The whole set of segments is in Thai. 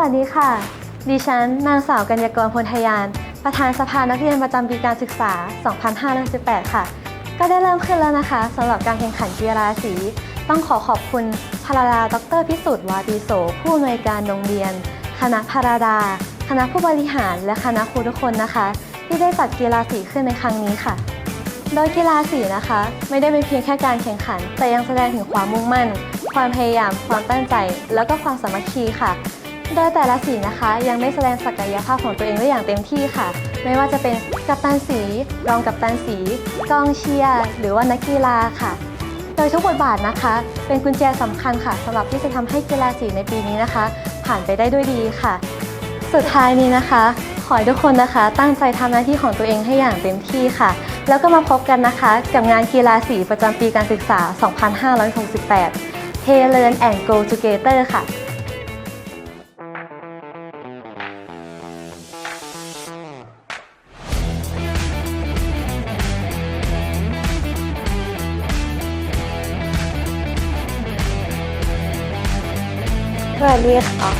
วัสดีค่ะ ดิฉันนางสาวกัญญากรพลทยาน ประธานสภานักเรียนประจำปีการศึกษา 2518 ค่ะ ก็ได้เริ่มขึ้นแล้วนะคะสำหรับการแข่งขันกีฬาสี ต้องขอขอบคุณพาราดาดรพิสุทธิ์วาตีโส ผู้อำนวยการโรงเรียน คณะพาราดา คณะผู้บริหาร และคณะครูทุกคนนะคะ ที่ได้จัดกีฬาสีขึ้นในครั้งนี้ค่ะ โดยกีฬาสีนะคะ ไม่ได้เป็นเพียงแค่การแข่งขัน แต่ยังแสดงถึงความมุ่งมั่น ความพยายาม ความตั้งใจ แล้วก็ความสามัคคีค่ะ โดยแต่ละสีนะคะ ยังได้แสดงศักยภาพของตัวเองได้อย่างเต็มที่ค่ะ ไม่ว่าจะเป็นกัปตันสีรองกัปตันสีกองเชียร์หรือว่านักกีฬาค่ะ โดยทุกบทบาทนะคะ เป็นกุญแจสำคัญค่ะสำหรับที่จะทำให้กีฬาสีในปีนี้นะคะ ผ่านไปได้ด้วยดีค่ะ สุดท้ายนี้นะคะ ขอให้ทุกคนนะคะ ตั้งใจทำหน้าที่ของตัวเองให้อย่างเต็มที่ค่ะ แล้วก็มาพบกันนะคะ กับงานกีฬาสีประจำปีการศึกษา 2568 Hey Learn and Go Together ค่ะ สวัสดีค่ะ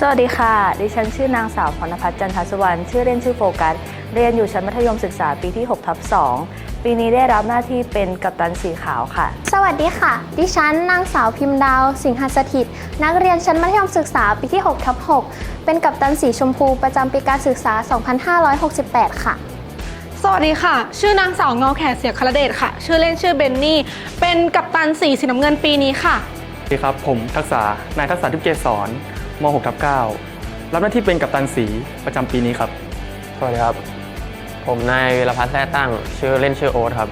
สวัสดีค่ะ ดิฉันชื่อนางสาวพรณพัฒน์จันทสุวรรณ ชื่อเล่นชื่อโฟกัส เรียนอยู่ชั้นมัธยมศึกษาปีที่6ทับ2ปีนี้ได้รับหน้าที่เป็นกัปตันสีขาวค่ะ สวัสดีค่ะ ดิฉันนางสาวพิมพ์ดาว สิงหสถิต นักเรียนชั้นมัธยมศึกษาปีที่6ทับ6เป็นกัปตันสีชมพูประจำปีการศึกษา 2568 ค่ะ สวัสดีค่ะ ชื่อนางสาวเงาแขกเสียคารเดชค่ะ ชื่อเล่นชื่อเบนนี่ เป็นกัปตันสีสีน้ำเงินปีนี้ค่ะสวัสดีครับ ผมทักษานายทักษะทิพย์เกษรม6ทับ9รับหน้าที่เป็นกัปตันสีประจำปีนี้ครับ สวัสดีครับ ผมนายวีรพัฒน์แท้ตั้ง ชื่อเล่นชื่อโอ๊ตครับ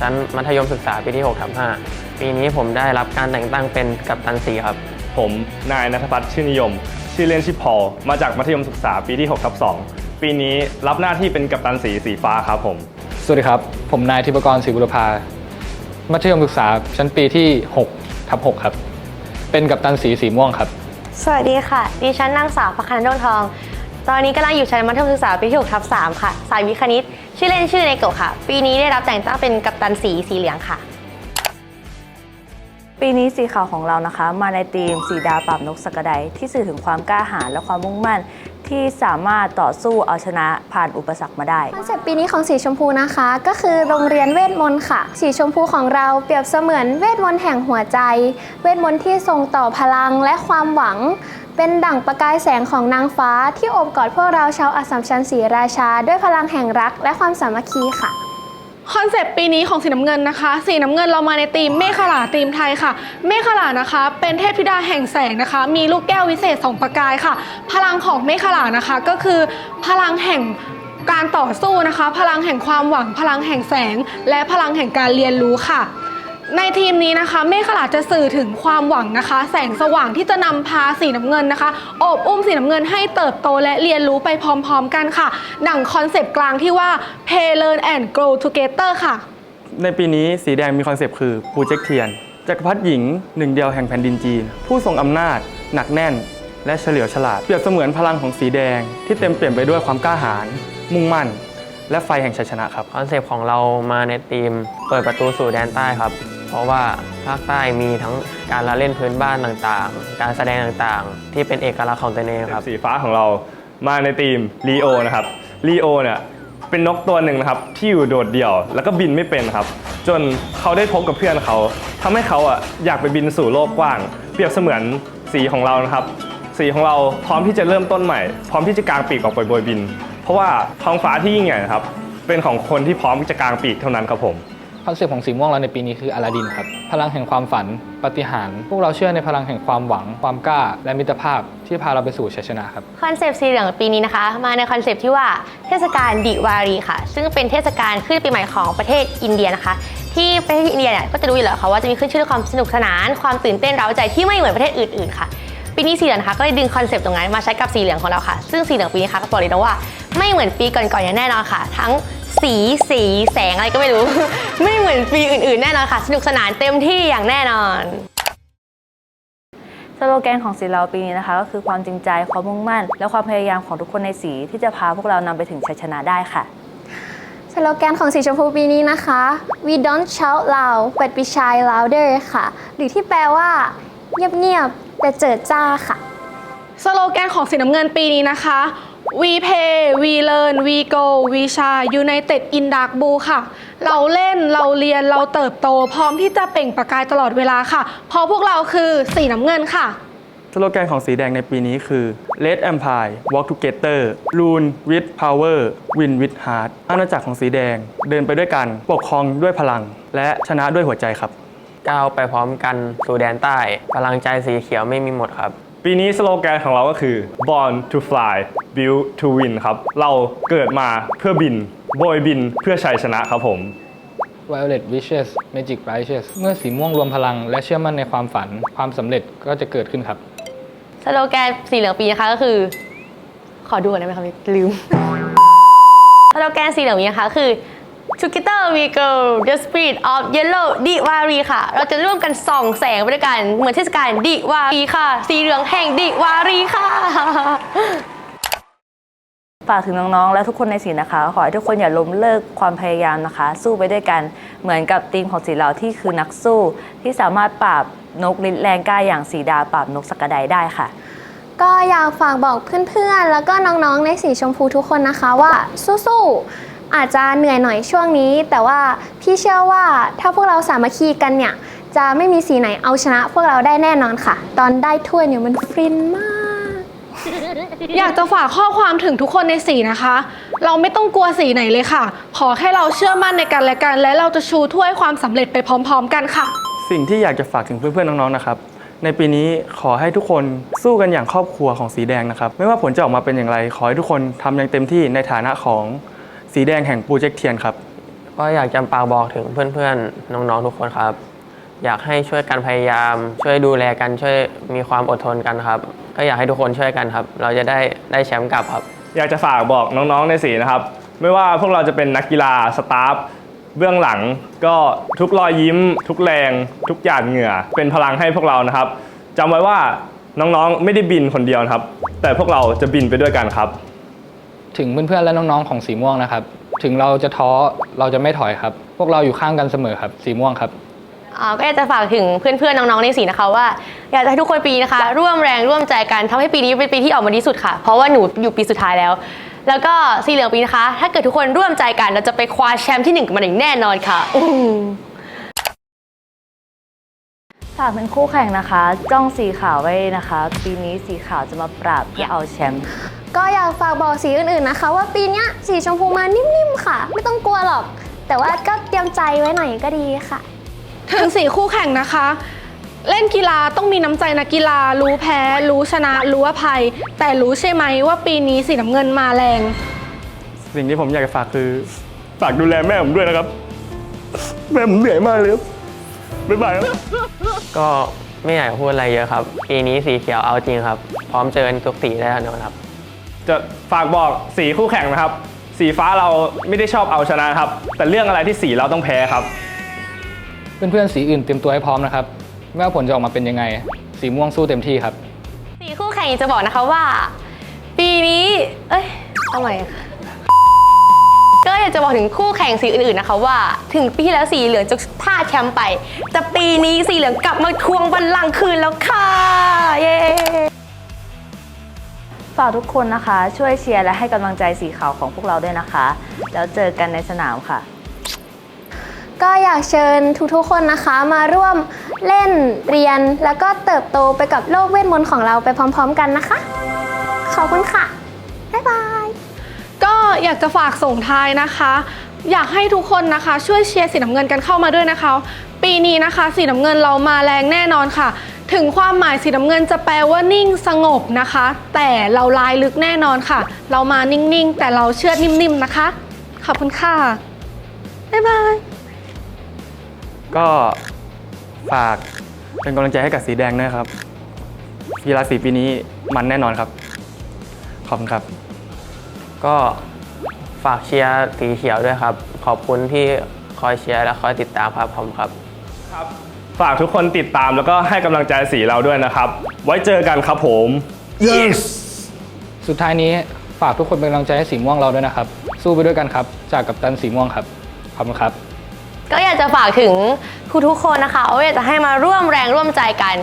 ชั้นมัธยมศึกษาปีที่6ทับ5ปีนี้ผมได้รับการแต่งตั้งเป็นกัปตันสีครับ ผมนายนัทพัฒน์ชื่อนิยม ชื่อเล่นชื่อพอลมาจากมัธยมศึกษาปีที่6ทับ2 ปีนี้รับหน้าที่เป็นกัปตันสีสีฟ้าครับผม สวัสดีครับ ผมนายธิปกรศรีบุรพา มัธยมศึกษาชั้นปีที่6ทับ6ครับ เป็นกัปตันสีสีม่วงครับ สวัสดีค่ะ ดิฉันนางสาวพักนันดวงทอง ตอนนี้กำลังอยู่ชั้นมัธยมศึกษาปีที่6ทับ3ค่ะ สายวิทย์คณิต ชื่อเล่นชื่อเนโกะค่ะ ปีนี้ได้รับแต่งตั้งเป็นกัปตันสีสีเหลืองค่ะ ปีนี้สีขาวของเรานะคะ มาในธีมสีดาวปราบนกสกไดที่สื่อถึงความกล้าหาญและความมุ่งมั่น ที่สามารถต่อสู้เอาชนะผ่านอุปสรรคมาได้ คอนเซปต์ปีนี้ของสีชมพูนะคะ ก็คือโรงเรียนเวทมนต์ค่ะ สีชมพูของเราเปรียบเสมือนเวทมนต์แห่งหัวใจ เวทมนต์ที่ส่งต่อพลังและความหวัง เป็นดั่งประกายแสงของนางฟ้าที่โอบกอดพวกเราชาวอัสสัมชัญศรีราชา ด้วยพลังแห่งรักและความสามัคคีค่ะ คอนเซปต์ปีนี้ของสีน้ำเงินนะคะ สีน้ำเงินเรามาในธีมเมฆขลาธีมไทยค่ะ เมฆขลานะคะ เป็นเทพธิดาแห่งแสงนะคะ มีลูกแก้ววิเศษสองประกายค่ะ พลังของเมฆขลานะคะ ก็คือพลังแห่งการต่อสู้นะคะ พลังแห่งความหวัง พลังแห่งแสง และพลังแห่งการเรียนรู้ค่ะ ในทีมนี้นะคะเมฆขลาจะสื่อถึงความหวังนะคะ แสงสว่างที่จะนำพาสีน้ำเงินนะคะโอบอุ้มสีน้ำเงินให้เติบโตและเรียนรู้ไปพร้อมๆ กันค่ะ ดังคอนเซปต์กลางที่ว่า Play Learn and Grow Together ค่ะ ในปีนี้สีแดงมีคอนเซปต์คือปูเจกเทียนจักรพรรดิหญิงหนึ่งเดียวแห่งแผ่นดินจีน ผู้ทรงอำนาจ หนักแน่น และเฉลียวฉลาดเปรียบเสมือนพลังของสีแดง ที่เต็มเปลี่ยนไปด้วยความกล้าหาญมุ่งมั่น และไฟแห่งชัยชนะครับ คอนเซปต์ของเรามาในธีม เปิดประตูสู่แดนใต้ครับ เพราะว่าภาคใต้มีทั้งการละเล่นพื้นบ้านต่างๆ การแสดงต่างๆ ที่เป็นเอกลักษณ์ของตัวเองครับ สีฟ้าของเรามาในทีมลีโอนะครับลีโอเนี่ยเป็นนกตัวหนึ่งนะครับที่อยู่โดดเดี่ยว แล้วก็บินไม่เป็นครับ จนเขาได้พบกับเพื่อนเขาทำให้เขาอะอยากไปบินสู่โลกกว้าง เปรียบเสมือนสีของเรานะครับ สีของเราพร้อมที่จะเริ่มต้นใหม่ พร้อมที่จะกางปีกออกไปโบยบิน เพราะว่าท้องฟ้าที่ยิ่งใหญ่นะครับเป็นของคนที่พร้อมที่จะกางปีกเท่านั้นครับผม คอนเซปต์ของสีม่วงเราในปีนี้คืออลาดินครับ พลังแห่งความฝัน ปฏิหาร พวกเราเชื่อในพลังแห่งความหวัง ความกล้า และมิตรภาพที่พาเราไปสู่ชัยชนะครับ คอนเซปต์สีเหลืองปีนี้นะคะ มาในคอนเซปต์ที่ว่าเทศกาลดิวารีค่ะ ซึ่งเป็นเทศกาลขึ้นปีใหม่ของประเทศอินเดียนะคะ ที่ประเทศอินเดียเนี่ยก็จะรู้อยู่แล้วค่ะว่าจะมีขึ้นชื่อด้วยความสนุกสนาน ความตื่นเต้นเร้าใจที่ไม่เหมือนประเทศอื่นๆค่ะปีนี้สีเหลืองนะคะก็เลยดึงคอนเซปต์ตรงนั้นมาใช้กับสีเหลืองของเราค่ะ ซึ่งสีเหลืองปีนี้ค่ะก็บอกเลยนะว่า ไม่เหมือนปีก่อนๆอย่างแน่นอนค่ะ ทั้ง สีสีแสงอะไรก็ไม่รู้ ไม่เหมือนปีอื่นๆ แน่นอนค่ะ สนุกสนานเต็มที่อย่างแน่นอนสโลแกนของสีเราปีนี้นะคะ ก็คือความจริงใจความมุ่งมั่น และความพยายามของทุกคนในสีที่จะพาพวกเรานำไปถึงชัยชนะได้ค่ะสสโลแกนของสีชมพูปีนี้นะคะ we don't shout loud but we shine louder ค่ะ หรือที่แปลว่า เงียบๆแต่เจิดจ้าค่ะสโลแกนของสีน้ำเงินปีนี้นะคะ We pay we learn we go we shine united in dark blue ค่ะ เราเล่นเราเรียนเราเติบโต พร้อมที่จะเปล่งประกายตลอดเวลาค่ะ เพราะพวกเราคือสีน้ำเงินค่ะ สโลแกนของสีแดงในปีนี้คือ Red Empire Walk Together Rule with Power Win with Heart อาณาจักรของสีแดง เดินไปด้วยกัน ปกครองด้วยพลัง และชนะด้วยหัวใจครับ ก้าวไปพร้อมกันสู่แดนใต้ พลังใจสีเขียวไม่มีหมดครับ ปีนี้สโลแกนของเราก็คือ born to fly built to win ครับ เราเกิดมาเพื่อบิน โบยบินเพื่อชัยชนะครับผม Violet wishes magic rises เมื่อสีม่วงรวมพลัง และเชื่อมั่นในความฝัน ความสำเร็จก็จะเกิดขึ้นครับ สโลแกนสีเหลืองปีนะคะก็คือ ขอดูก่อนได้ไหมคะลืม สโลแกนสีเหลืองปีนะคะคือ Together we go the spirit of yellow ดิวารีค่ะ เราจะร่วมกันส่องแสงไปด้วยกัน เหมือนเทศกาลดิวารีค่ะ สีเหลืองแห่งดิวารีค่ะ ฝากถึงน้องๆ และทุกคนในสีนะคะ ขอให้ทุกคนอย่าล้มเลิกความพยายามนะคะ สู้ไปด้วยกัน เหมือนกับทีมของสีเราที่คือนักสู้ ที่สามารถปราบนกลิ้นแรงกล้าอย่างสีดาปราบนกสกกระไดได้ค่ะ ก็อยากฝากบอกเพื่อนๆ แล้วก็น้องๆ ในสีชมพูทุกคนนะคะว่าสู้ๆ อาจจะเหนื่อยหน่อยช่วงนี้ แต่ว่าพี่เชื่อว่าถ้าพวกเราสามัคคีกันเนี่ย จะไม่มีสีไหนเอาชนะ พวกเราได้แน่นอนค่ะ ตอนได้ถ้วยเนี่ยมันฟินมาก อยากจะฝากข้อความถึงทุกคนในสีนะคะ เราไม่ต้องกลัวสีไหนเลยค่ะ ขอแค่เราเชื่อมั่นในกันและกัน และเราจะชูถ้วยความสำเร็จไปพร้อม ๆ กันค่ะ สิ่งที่อยากจะฝากถึงเพื่อนๆน้องๆนะครับ ในปีนี้ขอให้ทุกคนสู้กันอย่างครอบครัวของสีแดงนะครับ ไม่ว่าผลจะออกมาเป็นอย่างไร ขอให้ทุกคนทำอย่างเต็มที่ในฐานะของ สีแดงแห่งโปรเจกต์เทียนครับ ก็อยากจะฝากบอกถึงเพื่อนๆ น้องๆทุกคนครับ อยากให้ช่วยกันพยายาม ช่วยดูแลกันช่วยมีความอดทนกันครับ ก็อยากให้ทุกคนช่วยกันครับ เราจะได้ได้แชมป์กลับครับ อยากจะฝากบอกน้องๆในสีนะครับ ไม่ว่าพวกเราจะเป็นนักกีฬาสตาฟเบื้องหลังก็ทุกรอยยิ้ม ทุกแรง ทุกหยาดเหงื่อ เป็นพลังให้พวกเรานะครับจำไว้ว่าน้องๆไม่ได้บินคนเดียวนะครับ แต่พวกเราจะบินไปด้วยกันครับ ถึงเพื่อนๆและน้องๆของสีม่วงนะครับ ถึงเราจะท้อเราจะไม่ถอยครับ พวกเราอยู่ข้างกันเสมอครับ สีม่วงครับ อ่าก็อยากจะฝากถึงเพื่อนๆน้องๆในสีนะคะว่าอยากจะให้ทุกคนปีนี้นะคะ ร่วมแรงร่วมใจกันทำให้ปีนี้เป็นปีที่ออกมาดีสุดค่ะ เพราะว่าหนูอยู่ปีสุดท้ายแล้ว แล้วก็สีเหลืองปีนะคะ ถ้าเกิดทุกคนร่วมใจกันเราจะไปคว้าแชมป์ที่หนึ่งกันมาอย่างแน่นอนค่ะอื้อหือฝากเป็นคู่แข่งนะคะ จ้องสีขาวไว้นะคะ ปีนี้สีขาวจะมาปราบเพื่อเอาแชมป์ ก็อยากฝากบอกสีอื่นๆนะคะ ว่าปีเนี้ยสีชมพูมานิ่มๆค่ะ ไม่ต้องกลัวหรอก แต่ว่าก็เตรียมใจไว้หน่อยก็ดีค่ะ ถึงสี่คู่แข่งนะคะ เล่นกีฬาต้องมีน้ำใจนักกีฬา รู้แพ้ รู้ชนะ รู้อภัย แต่รู้ใช่ไหมว่าปีนี้สีน้ำเงินมาแรง สิ่งที่ผมอยากจะฝากคือฝากดูแลแม่ผมด้วยนะครับ แม่ผมเหนื่อยมากเลยครับบ๊ายบายครับก็ไม่อยากพูดอะไรเยอะครับ ปีนี้สีเขียวเอาจริงครับ พร้อมเจอทุกสีได้แน่นอนครับ จะฝากบอกสีคู่แข่งนะครับ สีฟ้าเราไม่ได้ชอบเอาชนะครับ แต่เรื่องอะไรที่สีเราต้องแพ้ครับ เพื่อนๆสีอื่นเตรียมตัวให้พร้อมนะครับไม่ว่าผลจะออกมาเป็นยังไง สีม่วงสู้เต็มที่ครับ สี่คู่แข่งจะบอกนะคะว่า ปีนี้ เอ้ยเอาใหม่ค่ะก็อยากจะบอกถึงคู่แข่งสีอื่นๆนะคะว่า ถึงปีที่แล้วสีเหลืองจะพลาดแชมป์ไป แต่ปีนี้สีเหลืองกลับมาทวงบัลลังก์คืนแล้วค่ะ เย้ ฝากทุกคนนะคะ ช่วยเชียร์และให้กำลังใจสีขาวของพวกเราด้วยนะคะ แล้วเจอกันในสนามค่ะ ก็อยากเชิญทุกๆคนนะคะ มาร่วมเล่นเรียนแล้วก็เติบโตไปกับโลกเวทมนต์ของเราไปพร้อม ๆ กันนะคะ ขอบคุณค่ะ บ๊ายบาย ก็อยากจะฝากส่งท้ายนะคะ อยากให้ทุกคนนะคะ ช่วยเชียร์สีน้ำเงินกันเข้ามาด้วยนะคะ ปีนี้นะคะ สีน้ำเงินเรามาแรงแน่นอนค่ะ ถึงความหมายสีน้ำเงินจะแปลว่านิ่งสงบนะคะ แต่เราลายลึกแน่นอนค่ะ เรามานิ่งๆ แต่เราเชื่อดนิ่มๆนะคะ ขอบคุณค่ะ บ๊ายบาย ก็ฝากเป็นกำลังใจให้กับสีแดงด้วยครับกีฬาสีปีนี้มันแน่นอนครับ ขอบคุณครับ ก็ฝากเชียร์สีเขียวด้วยครับ ขอบคุณที่คอยเชียร์และคอยติดตามครับผมครับ ครับ ฝากทุกคนติดตามแล้วก็ให้กำลังใจสีเราด้วยนะครับ ไว้เจอกันครับผม yes สุดท้ายนี้ฝากทุกคนเป็นกำลังใจให้สีม่วงเราด้วยนะครับสสู้ไปด้วยกันครับ จากกัปตันสีม่วงครับ ขอบคุณครับ ก็อยากจะฝากถึงทุกๆคนนะคะว่าอยากจะให้มาร่วมแรงร่วมใจกัน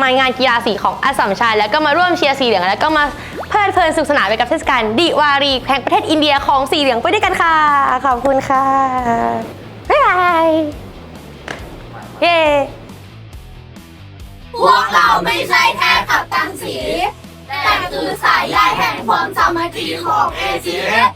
มางานกีฬาสีของอัสสัมชัญแล้วก็มาร่วมเชียร์สีเหลือง แล้วก็มาเพลิดเพลินสนุกสนานไปกับเทศกาลดิวารีแห่งประเทศอินเดียของสีเหลืองไปด้วยกันค่ะ ขอบคุณค่ะบ๊ายบายเย้ พวกเราไม่ใช่แค่กับตันสี แต่คือสายใยแห่งความสามัคคีของ ACS